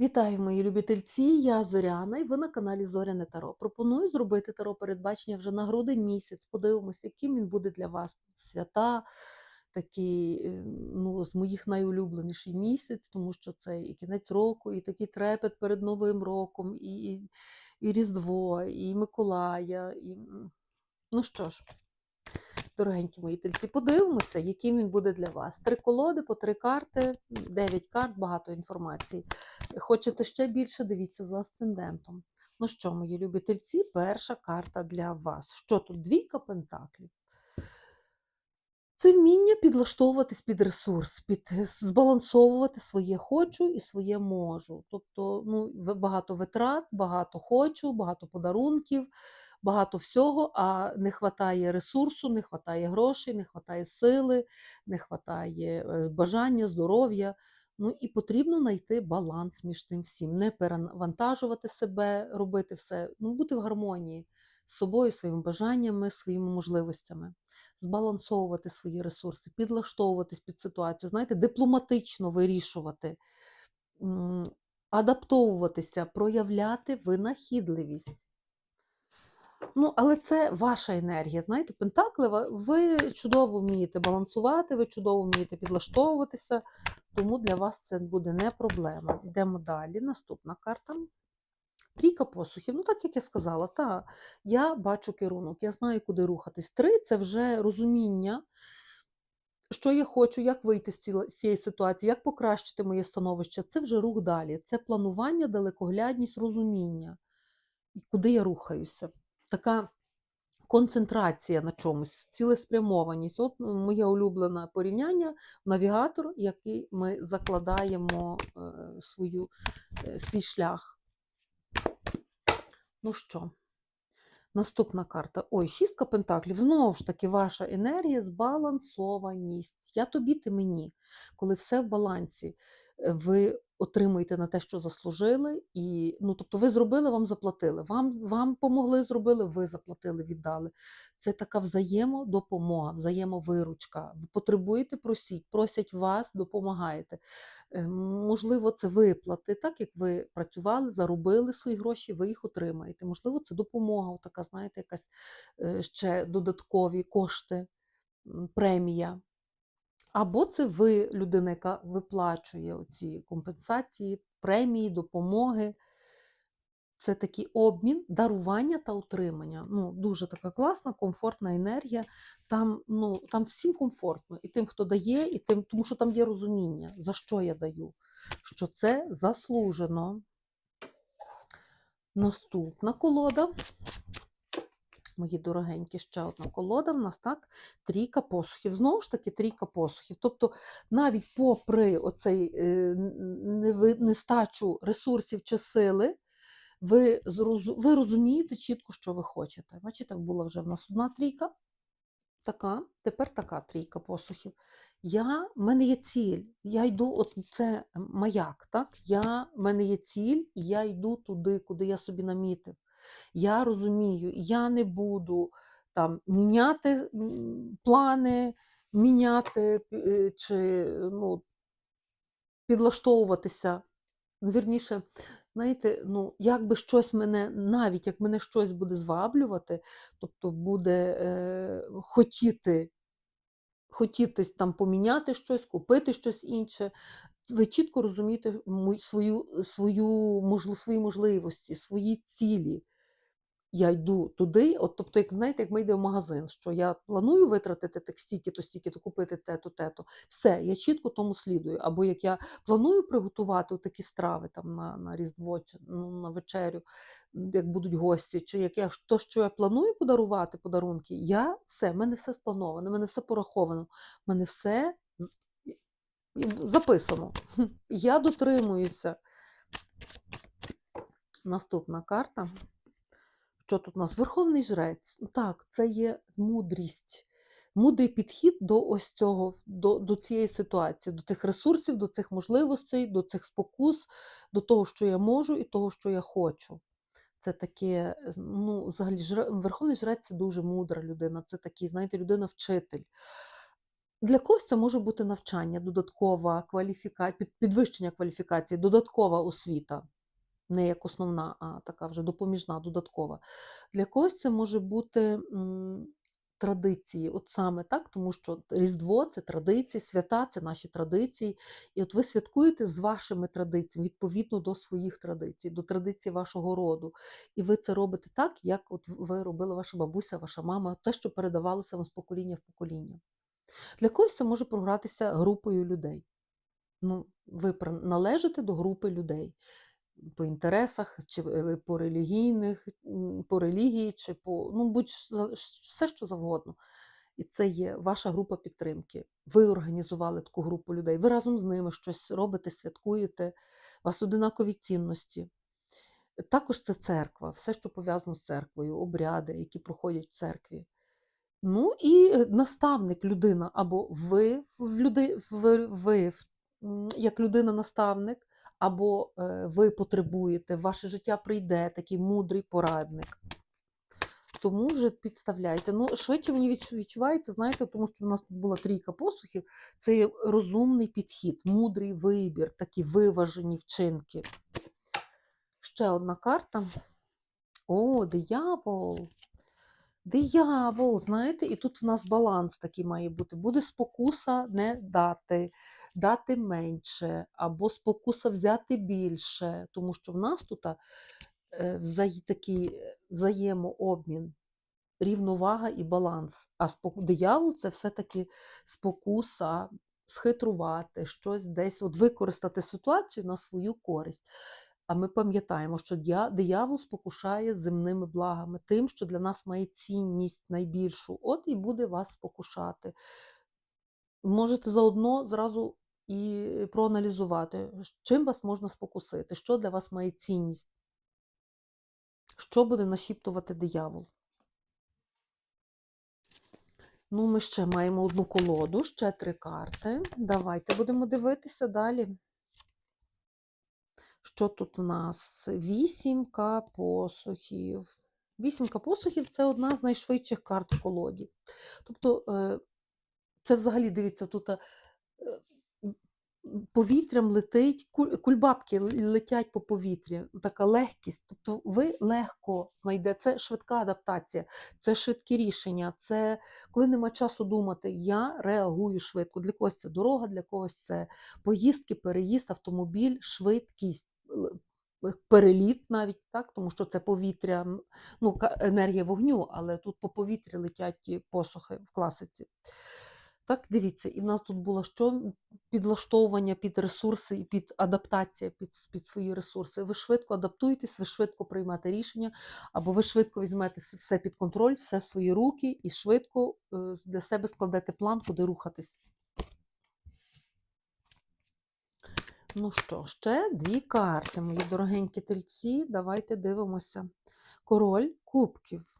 Вітаю, мої любительці! Я Зоряна, і ви на каналі Зоряне Таро. Пропоную зробити таро передбачення вже на грудень місяць. Подивимося, яким він буде для вас. Свята, такий, е, ну, з моїх найулюбленіший місяць, тому що це і кінець року, і такий трепет перед Новим роком, і, і, і Різдво, і Миколая. І... Ну що ж, дорогенькі мої тельці, подивимося, яким він буде для вас. Три колоди по три карти, дев'ять карт, багато інформації. Хочете ще більше, дивіться за асцендентом. Ну що, мої любі тельці, перша карта для вас. Що тут? Двійка пентаклів. Це вміння підлаштовуватись під ресурс, під збалансовувати своє хочу і своє можу. Тобто, ну, багато витрат, багато хочу, багато подарунків, багато всього, а не вистачає ресурсу, не вистачає грошей, не вистачає сили, не вистачає е, бажання, здоров'я. Ну і потрібно знайти баланс між тим всім, не перевантажувати себе, робити все, ну, бути в гармонії з собою, своїми бажаннями, своїми можливостями збалансовувати свої ресурси, підлаштовуватись під ситуацію, знаєте, дипломатично вирішувати, адаптовуватися, проявляти винахідливість. Ну, але це ваша енергія. Знаєте, Пентаклева, ви чудово вмієте балансувати, ви чудово вмієте підлаштовуватися, тому для вас це буде не проблема. Йдемо далі. Наступна карта. Трійка посухів. Ну, так як я сказала, та, я бачу керунок, я знаю, куди рухатись. Три це вже розуміння, що я хочу, як вийти з цієї ситуації, як покращити моє становище. Це вже рух далі. Це планування, далекоглядність, розуміння, куди я рухаюся. Така концентрація на чомусь, цілеспрямованість. От ну, моє улюблене порівняння, навігатор, який ми закладаємо е, свою, е, свій шлях. Ну що, наступна карта. Ой, шістка пентаклів. Знову ж таки, ваша енергія, збалансованість. Я тобі, ти мені. Коли все в балансі, ви отримуєте на те, що заслужили, і ну, тобто ви зробили, вам заплатили. Вам, вам помогли, зробили, ви заплатили, віддали. Це така взаємодопомога, взаємовиручка. Ви потребуєте, просіть, просять вас, допомагаєте. Е, Можливо, це виплати, так як ви працювали, заробили свої гроші, ви їх отримаєте. Можливо, це допомога, така, знаєте, якась е, ще додаткові кошти, премія. Або це ви людина, яка виплачує ці компенсації, премії, допомоги. Це такий обмін, дарування та утримання. Ну, дуже така класна, комфортна енергія. Там, ну, там всім комфортно. І тим, хто дає, і тим, тому що там є розуміння, за що я даю, що це заслужено. Наступна колода. Мої дорогенькі, ще одна колода. В нас так, трійка посухів. Знову ж таки, трійка посухів. Тобто, навіть попри оцей е, нестачу ресурсів чи сили, ви, ви розумієте чітко, що ви хочете. Бачите, була вже в нас одна трійка, така, тепер така трійка посухів. Я, в мене є ціль, я йду, от це маяк, так? Я, в мене є ціль, і я йду туди, куди я собі намітив. Я розумію, я не буду там міняти плани, міняти е, чи ну, підлаштовуватися. Вірніше, знаєте, ну, як би щось мене, навіть як мене щось буде зваблювати, тобто буде е, хотіти, хотітись там поміняти щось, купити щось інше, ви чітко розумієте свою, свою, свої можливості, свої цілі. Я йду туди, от, тобто, як знаєте, як ми йдемо в магазин, що я планую витратити так стільки, то стільки, то купити те-то, те-то. Все, я чітко тому слідую. Або як я планую приготувати такі страви там на, на Різдво чи ну, на вечерю, як будуть гості, чи як я то, що я планую подарувати подарунки, я все, в мене все сплановано, в мене все пораховано, в мене все записано. Я дотримуюся. Наступна карта. Що тут у нас? Верховний жрець. Ну, Так, це є мудрість. Мудрий підхід до ось цього, до, до цієї ситуації, до цих ресурсів, до цих можливостей, до цих спокус, до того, що я можу, і того, що я хочу. Це таке, ну, взагалі, жре- Верховний жрець це дуже мудра людина. Це такий, знаєте, людина-вчитель. Для когось це може бути навчання, додаткова кваліфікація, підвищення кваліфікації, додаткова освіта. Не як основна, а така вже допоміжна, додаткова. Для когось це може бути традиції, от саме так, тому що Різдво це традиції, свята це наші традиції. І от ви святкуєте з вашими традиціями, відповідно до своїх традицій, до традицій вашого роду. І ви це робите так, як от ви робила ваша бабуся, ваша мама, те, що передавалося вам з покоління в покоління. Для когось це може програтися групою людей. Ну, ви належите до групи людей по інтересах, чи е, по релігійних, по релігії, чи по ну, будь все, що завгодно. І це є ваша група підтримки. Ви організували таку групу людей. Ви разом з ними щось робите, святкуєте, у вас одинакові цінності. Також це церква, все, що пов'язано з церквою, обряди, які проходять в церкві. Ну і е, наставник, людина, або ви в люди, в, ви як людина-наставник, або е, ви потребуєте, в ваше життя прийде такий мудрий порадник. Тому вже підставляйте. Ну, швидше мені відчувається, знаєте, тому що в нас тут була трійка посухів. Це розумний підхід, мудрий вибір, такі виважені вчинки. Ще одна карта. О, диявол. Диявол, знаєте, і тут в нас баланс такий має бути. Буде спокуса не дати, дати менше, або спокуса взяти більше, тому що в нас тут е, такий е, взаємообмін, рівновага і баланс. А диявол це все-таки спокуса, схитрувати, щось десь от використати ситуацію на свою користь. А ми пам'ятаємо, що диявол спокушає земними благами, тим, що для нас має цінність найбільшу. От і буде вас спокушати. Можете заодно зразу і проаналізувати, чим вас можна спокусити, що для вас має цінність, що буде нашіптувати диявол. Ну, ми ще маємо одну колоду, ще три карти. Давайте будемо дивитися далі. Що тут в нас? Вісімка посухів. Вісімка посухів це одна з найшвидших карт в колоді. Тобто, е, це взагалі, дивіться, тут е, повітрям летить, кульбабки летять по повітрі, така легкість. Тобто ви легко знайдете, це швидка адаптація, це швидкі рішення, це коли нема часу думати, я реагую швидко. Для когось це дорога, для когось це поїздки, переїзд, автомобіль, швидкість. Переліт навіть так, тому що це повітря, ну, енергія вогню, але тут по повітрі летять ті посухи в класиці. Так, дивіться, і в нас тут було що? Підлаштовування під ресурси і під адаптація під, під свої ресурси. Ви швидко адаптуєтесь, ви швидко приймете рішення, або ви швидко візьмете все під контроль, все в свої руки і швидко е, для себе складете план, куди рухатись. Ну що, ще дві карти, мої дорогенькі тельці. Давайте дивимося. Король кубків.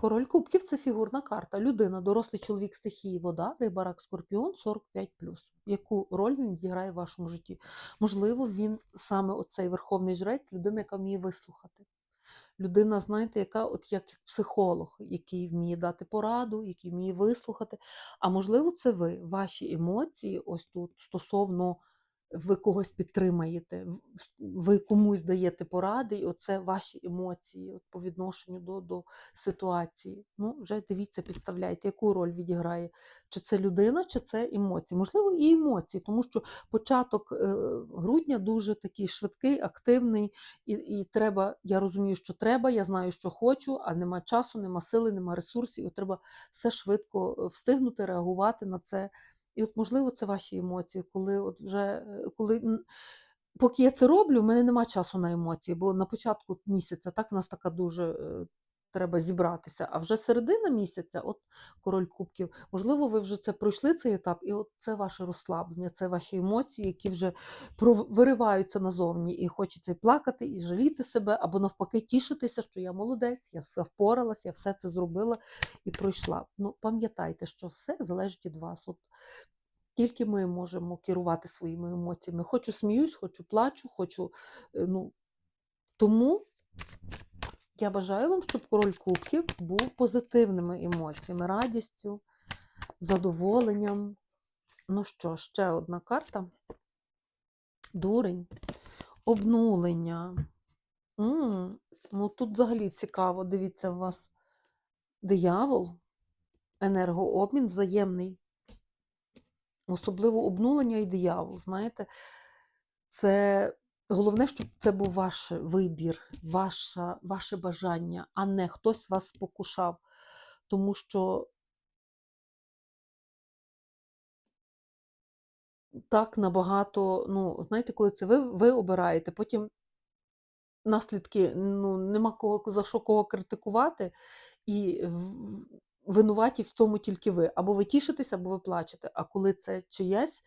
Король кубків це фігурна карта. Людина, дорослий чоловік стихії, вода, риба, рак, скорпіон 45. Яку роль він відіграє в вашому житті? Можливо, він саме оцей верховний жрець, людина, яка вміє вислухати. Людина, знаєте, яка от як психолог, який вміє дати пораду, який вміє вислухати. А можливо, це ви, ваші емоції, ось тут стосовно ви когось підтримаєте, ви комусь даєте поради, і оце ваші емоції от по відношенню до, до ситуації. Ну, вже дивіться, підставляйте, яку роль відіграє. Чи це людина, чи це емоції. Можливо, і емоції, тому що початок е, грудня дуже такий швидкий, активний, і, і треба, я розумію, що треба, я знаю, що хочу, а нема часу, нема сили, нема ресурсів, і треба все швидко е, встигнути реагувати на це. І от, можливо, це ваші емоції, коли от вже е, коли. Поки я це роблю, в мене нема часу на емоції, бо на початку місяця так в нас така дуже е, треба зібратися. А вже середина місяця, от король кубків, можливо, ви вже це пройшли цей етап, і от це ваше розслаблення, це ваші емоції, які вже вириваються назовні, і хочеться і плакати, і жаліти себе, або навпаки, тішитися, що я молодець, я все впоралась, я все це зробила і пройшла. Ну, пам'ятайте, що все залежить від вас. От тільки ми можемо керувати своїми емоціями. Хочу сміюсь, хочу плачу, хочу. е, Ну, тому я бажаю вам, щоб король кубків був позитивними емоціями, радістю, задоволенням. Ну що, ще одна карта. Дурень. Обнулення. М, Ну, тут взагалі цікаво, дивіться, у вас диявол, енергообмін взаємний. Особливо обнулення і диявол, знаєте, це головне, щоб це був ваш вибір, ваша, ваше бажання, а не хтось вас спокушав. Тому що так набагато, ну, знаєте, коли це ви, ви обираєте, потім наслідки, ну, нема кого за що кого критикувати, і винуваті в цьому тільки ви. Або ви тішитесь, або ви плачете. А коли це чиясь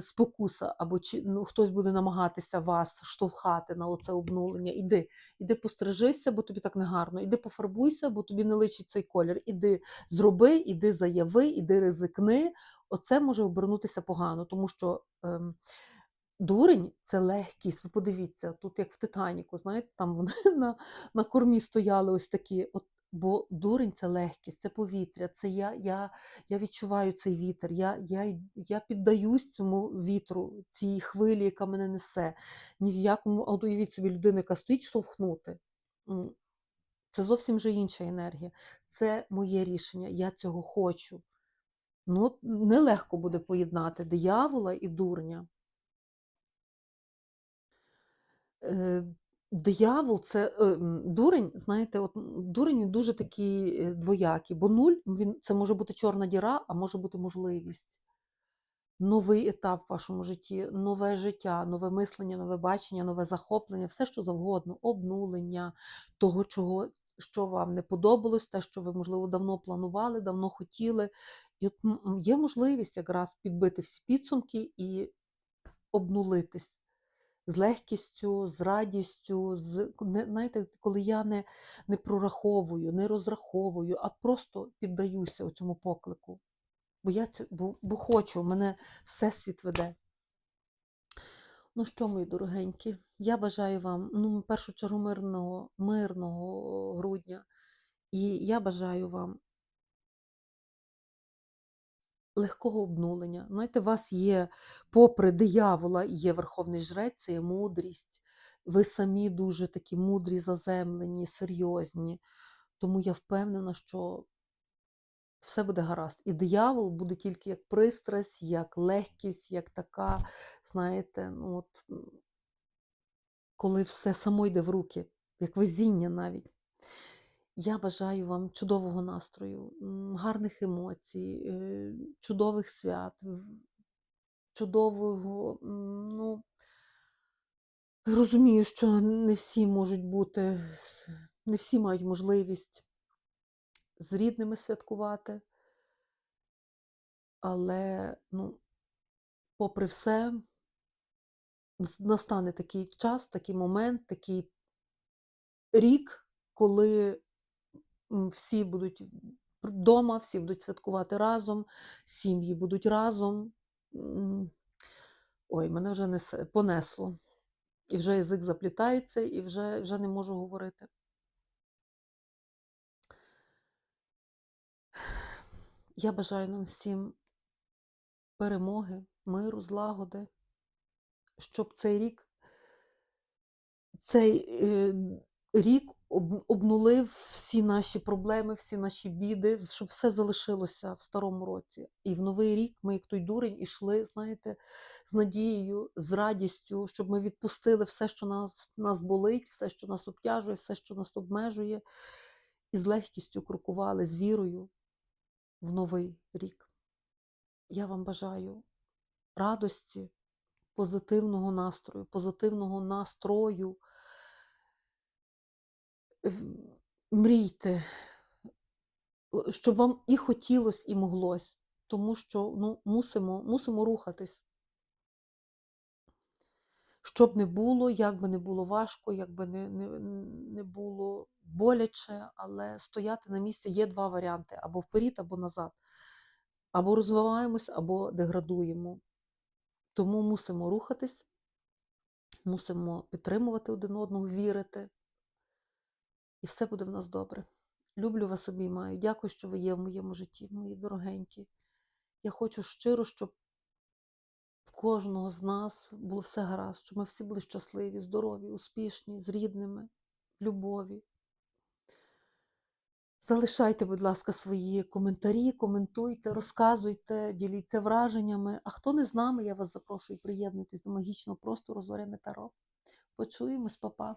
спокуса, або чи, ну, хтось буде намагатися вас штовхати на оце обнулення, іди, іди пострижися, бо тобі так не гарно, іди пофарбуйся, бо тобі не личить цей колір. Іди зроби, іди заяви, іди ризикни. Оце може обернутися погано, тому що. Ем, Дурень це легкість. Ви подивіться, тут як в Титаніку, знаєте, там вони на, на кормі стояли ось такі. От, бо дурень це легкість, це повітря, це я, я, я відчуваю цей вітер, я, я, я піддаюсь цьому вітру, цій хвилі, яка мене несе. Ні в якому, а уявіть собі людину, яка стоїть штовхнути. Це зовсім вже інша енергія. Це моє рішення, я цього хочу. Ну, нелегко буде поєднати диявола і дурня. Диявол це е, дурень, знаєте, от дурень дуже такий е, двоякий, бо нуль він це може бути чорна діра, а може бути можливість. Новий етап в вашому житті, нове життя, нове мислення, нове бачення, нове захоплення, все що завгодно, обнулення того, чого, що вам не подобалось, те, що ви, можливо, давно планували, давно хотіли. І от є можливість якраз підбити всі підсумки і обнулитись з легкістю, з радістю, з знаєте, коли я не, не прораховую, не розраховую, а просто піддаюся цьому поклику. Бо я бо, бо хочу, мене всесвіт веде. Ну що, мої дорогенькі, я бажаю вам ну, в першу чергу мирного, мирного грудня. І я бажаю вам легкого обнулення. Знаєте, у вас є, попри диявола, є верховний жрець, це є мудрість. Ви самі дуже такі мудрі, заземлені, серйозні. Тому я впевнена, що все буде гаразд. І диявол буде тільки як пристрасть, як легкість, як така, знаєте, ну от, коли все само йде в руки, як везіння навіть. Я бажаю вам чудового настрою, гарних емоцій, е, чудових свят, чудового, ну, розумію, що не всі можуть бути, не всі мають можливість з рідними святкувати, але, ну, попри все, настане такий час, такий момент, такий рік, коли всі будуть вдома, всі будуть святкувати разом, сім'ї будуть разом. Ой, мене вже несе, понесло. І вже язик заплітається, і вже, вже не можу говорити. Я бажаю нам всім перемоги, миру, злагоди, щоб цей рік, цей е, рік об- обнулив всі наші проблеми, всі наші біди, щоб все залишилося в старому році. І в новий рік ми, як той дурень, ішли, знаєте, з надією, з радістю, щоб ми відпустили все, що нас, нас болить, все, що нас обтяжує, все, що нас обмежує, і з легкістю крокували, з вірою в новий рік. Я вам бажаю радості, позитивного настрою, позитивного настрою. Мрійте, щоб вам і хотілось, і моглось, тому що ну, мусимо, мусимо рухатись. Щоб не було, як би не було важко, як би не, не, не було боляче, але стояти на місці є два варіанти: або вперед, або назад. Або розвиваємось, або деградуємо. Тому мусимо рухатись, мусимо підтримувати один одного, вірити, і все буде в нас добре. Люблю вас, обіймаю. Дякую, що ви є в моєму житті, мої дорогенькі. Я хочу щиро, щоб в кожного з нас було все гаразд, щоб ми всі були щасливі, здорові, успішні, з рідними, в любові. Залишайте, будь ласка, свої коментарі, коментуйте, розказуйте, діліться враженнями. А хто не з нами, я вас запрошую, приєднуйтесь до магічного простору Зоряне Таро. Почуємось, папа.